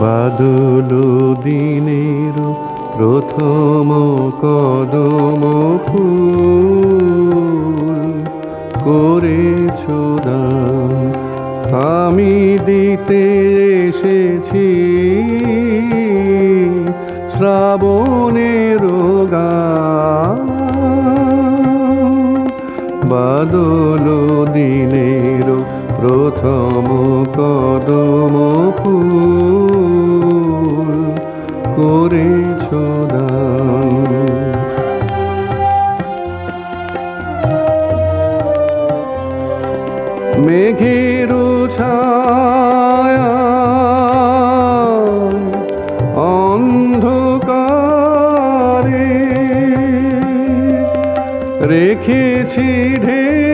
বাদল দিনের প্রথম কদম ফুল করেছ দান আমি দিতে এসেছি। শ্রাবণের বাদল দিনের প্রথম কদম ফুল করেছ দান। মেঘের অন্ধকারে রেখেছি ঢেকে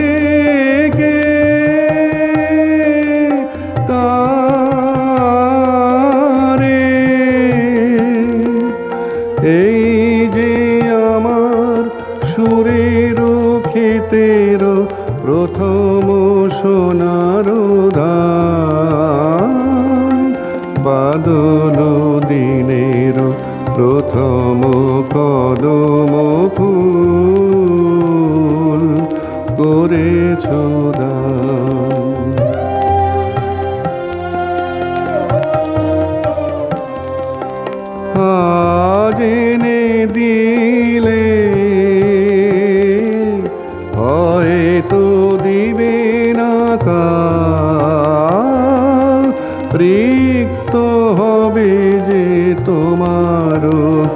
এই যে আমার সুরের ক্ষেতের প্রথম সোনার দান বাদল দিনের প্রথম কদম ফুল করেছ রিক্ত হবে যে তোমার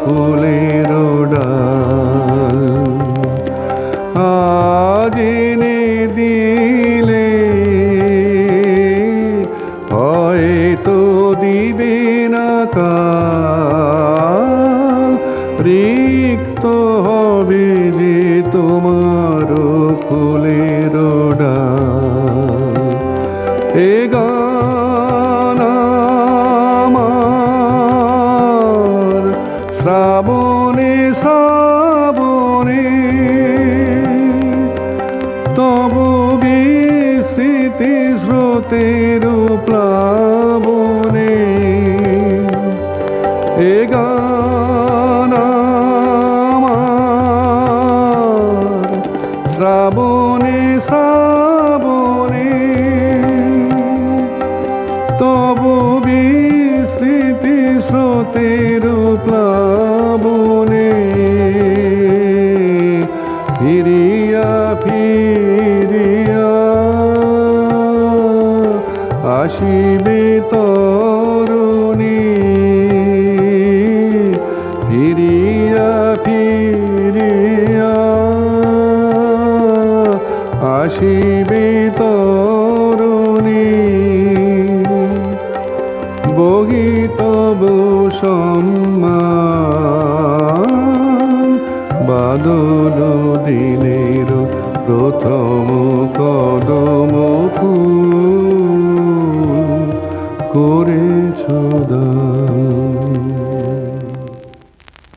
ফুলের ডাল। আজ এনে দিলে হয়তো দিবে না কাল। হবে যে তোমার ফুলের ডাল। এ শ্রাবণে শ্রাবণে তবু বিস্মৃতি স্রোতের প্লাবনে এ গান শ্রাবণে শ্রাবণে ফিরিয়া ফিরিয়া আসিবে তরুণী। ফিরিয়া ফিরিয়া আসিবে তরুণী। বহিতব সম্মান বাদল দিনের প্রথম কদম ফুল করেছ দা